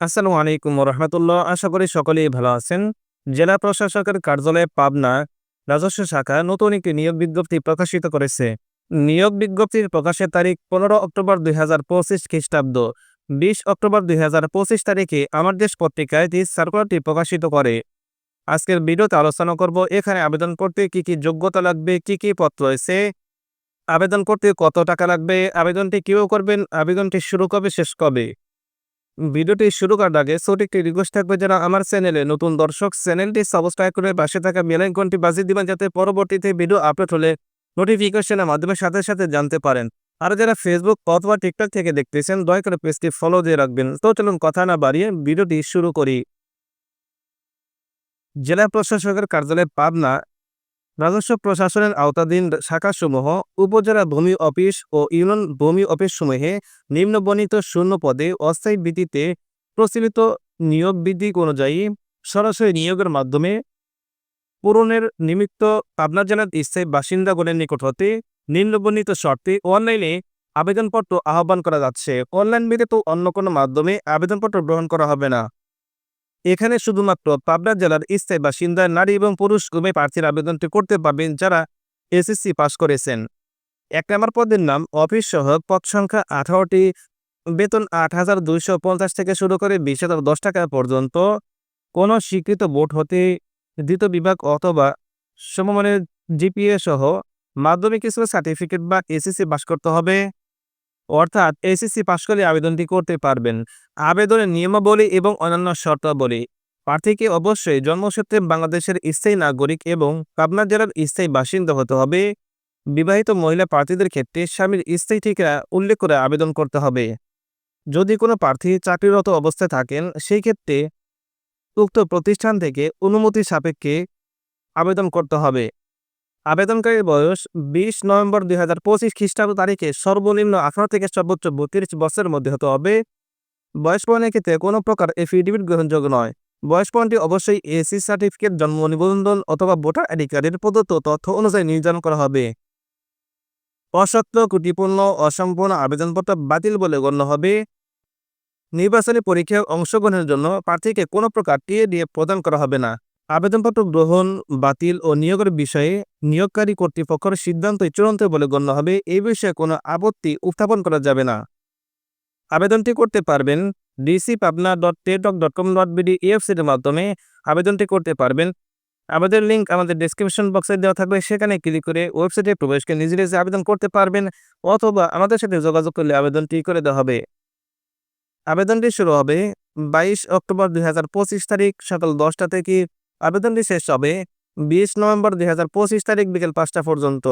আসসালামু আলাইকুম রহমতুল্লাহ আশা করি সকলেই ভালো আছেন। জেলা প্রশাসকের কার্যালয়ে পাবনা রাজস্ব শাখা নতুন একটি নিয়োগ বিজ্ঞপ্তি প্রকাশিত করেছে। নিয়োগ বিজ্ঞপ্তির প্রকাশের তারিখ পনেরো অক্টোবর দুই হাজার পঁচিশ খ্রিস্টাব্দ। বিশ অক্টোবর দুই হাজার পঁচিশ তারিখে আমার দেশ পত্রিকায় এই সার্কুলারটি প্রকাশিত করে। আজকের ভিডিওতে আলোচনা করব, এখানে আবেদন করতে কি কি যোগ্যতা লাগবে, কি কি পত্র রয়েছে, আবেদন করতে কত টাকা লাগবে, আবেদনটি কেউ করবেন, আবেদনটি শুরু কবে, শেষ কবে? ভিডিওটি শুরু করার আগে ছোট একটি রিকোয়েস্ট থাকবে যারা আমার চ্যানেলে নতুন দর্শক চ্যানেলটি সাবস্ক্রাইব করে পাশে থাকা বেল আইকনটি বাজিয়ে দিবেন যাতে পরবর্তীতে ভিডিও আপলোড হলে নোটিফিকেশনের মাধ্যমে সাথে সাথে জানতে পারেন। আর যারা ফেসবুক অথবা টিকটক থেকে দেখতেছেন, দয়া করে পেজটি ফলো দিয়ে রাখবেন। তো চলুন কথা না বাড়িয়ে ভিডিওটি শুরু করি। জেলা প্রশাসকের কার্যালয় পাবনা রাজস্ব প্রশাসনের আওতাধীন শাখাসমূহ উপজেলা ভূমি অফিস ও ইউনিয়ন ভূমি অফিসসমূহে নিম্নবর্ণিত শূন্য পদে অস্থায়ী ভিত্তিতে প্রচলিত নিয়োগ বিধি অনুযায়ী সরাসরি নিয়োগের মাধ্যমে পূরণের নিমিত্ত পাবনা জেলার স্থায়ী বাসিন্দাগণের নিকট হতে নিম্নবর্ণিত শর্তে অনলাইনে আবেদনপত্র আহ্বান করা যাচ্ছে। অনলাইন ব্যতীত অন্য কোনো মাধ্যমে আবেদনপত্র গ্রহণ করা হবে না। এখানে শুধুমাত্র পাবনা জেলার স্থায়ী বাসিন্দা, নারী এবং পুরুষ উভয় প্রার্থীর আবেদনটি করতে পারবেন যারা এসএসসি পাস করেছেন। এক নম্বর পদের নাম অফিস সহ পদ সংখ্যা আঠারোটি। বেতন আট হাজার দুইশো পঞ্চাশ থেকে শুরু করে বিশ হাজার দশ টাকা পর্যন্ত। কোনো স্বীকৃত বোর্ড হতে দ্বিতীয় বিভাগ অথবা সমমানের জিপিএ সহ মাধ্যমিক স্কুল সার্টিফিকেট বা এসএসসি পাস করতে হবে। অর্থাৎ এসএসসি পাস করলে আবেদনটি করতে পারবেন। আবেদনের নিয়মাবলী এবং অন্যান্য শর্তাবলী। প্রার্থীকে অবশ্যই জন্মসূত্রে বাংলাদেশের স্থায়ী নাগরিক এবং পাবনা জেলার স্থায়ী বাসিন্দা হতে হবে। বিবাহিত মহিলা প্রার্থীদের ক্ষেত্রে স্বামীর স্থায়ী ঠিকানা উল্লেখ করে আবেদন করতে হবে। যদি কোনো প্রার্থী চাকরিরত অবস্থায় থাকেন, সেই ক্ষেত্রে উক্ত প্রতিষ্ঠান থেকে অনুমতি সাপেক্ষে আবেদন করতে হবে। আবেদনকারীর বয়স বিশ নভেম্বর দুই হাজার পঁচিশ খ্রিস্টাব্দ তারিখে সর্বনিম্ন আঠারো থেকে সর্বোচ্চ বত্রিশ বছরের মধ্যে হতে হবে। বয়স প্রমাণের ক্ষেত্রে কোনো প্রকার এফিডেভিট গ্রহণযোগ্য নয়। বয়স প্রমাণটি অবশ্যই এসি সার্টিফিকেট জন্ম নিবন্ধন অথবা ভোটার আইডি কার্ডের প্রদত্ত তথ্য অনুযায়ী নির্ধারণ করা হবে। অসত্য, ত্রুটিপূর্ণ, অসম্পূর্ণ আবেদনপত্র বাতিল বলে গণ্য হবে। নির্বাচনী পরীক্ষায় অংশগ্রহণের জন্য প্রার্থীকে কোনো প্রকার টিএডিএফ প্রদান করা হবে না। আবেদনপত্র গ্রহণ, বাতিল ও নিয়োগের বিষয়ে নিয়োগকারী কর্তৃপক্ষের সিদ্ধান্তই চূড়ান্ত বলে গণ্য হবে। এই বিষয়ে কোনো আপত্তি উত্থাপন করা যাবে না। আবেদনটি করতে পারবেন DC Pabna dot teletalk dot com dot BD এর মাধ্যমে আবেদনটি করতে পারবেন। আমাদের লিঙ্ক আমাদের ডেসক্রিপশন বক্সে দেওয়া থাকবে। সেখানে ক্লিক করে ওয়েবসাইটে প্রবেশকে নিজে নিজে আবেদন করতে পারবেন অথবা আমাদের সাথে যোগাযোগ করলে আবেদনটি করে দেওয়া হবে। আবেদনটি শুরু হবে বাইশ অক্টোবর দুই হাজার পঁচিশ তারিখ সকাল দশটা থেকে আবেদনটি শেষ হবে বিশ নভেম্বর দুই তারিখ বিকেল পাঁচটা পর্যন্ত।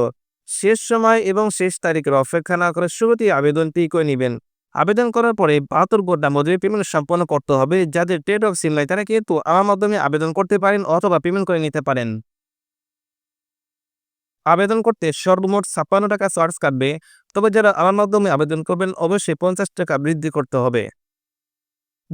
শেষ সময় এবং শেষ তারিখের অপেক্ষা না করে শুরুতেই আবেদনটি করে নেবেন। আবেদন করার পরে বাহাত্তর ঘণ্টার মধ্যে পেমেন্ট সম্পন্ন করতে হবে যাদের ট্রেড অফ সিম নাই তারা কিন্তু আমার মাধ্যমে আবেদন করতে পারেন অথবা পেমেন্ট করে নিতে পারেন। আবেদন করতে সর্বমোট ছাপ্পান্ন টাকা চার্জ কাটবে, তবে যারা আমার মাধ্যমে আবেদন করবেন অবশ্যই পঞ্চাশ টাকা বৃদ্ধি করতে হবে।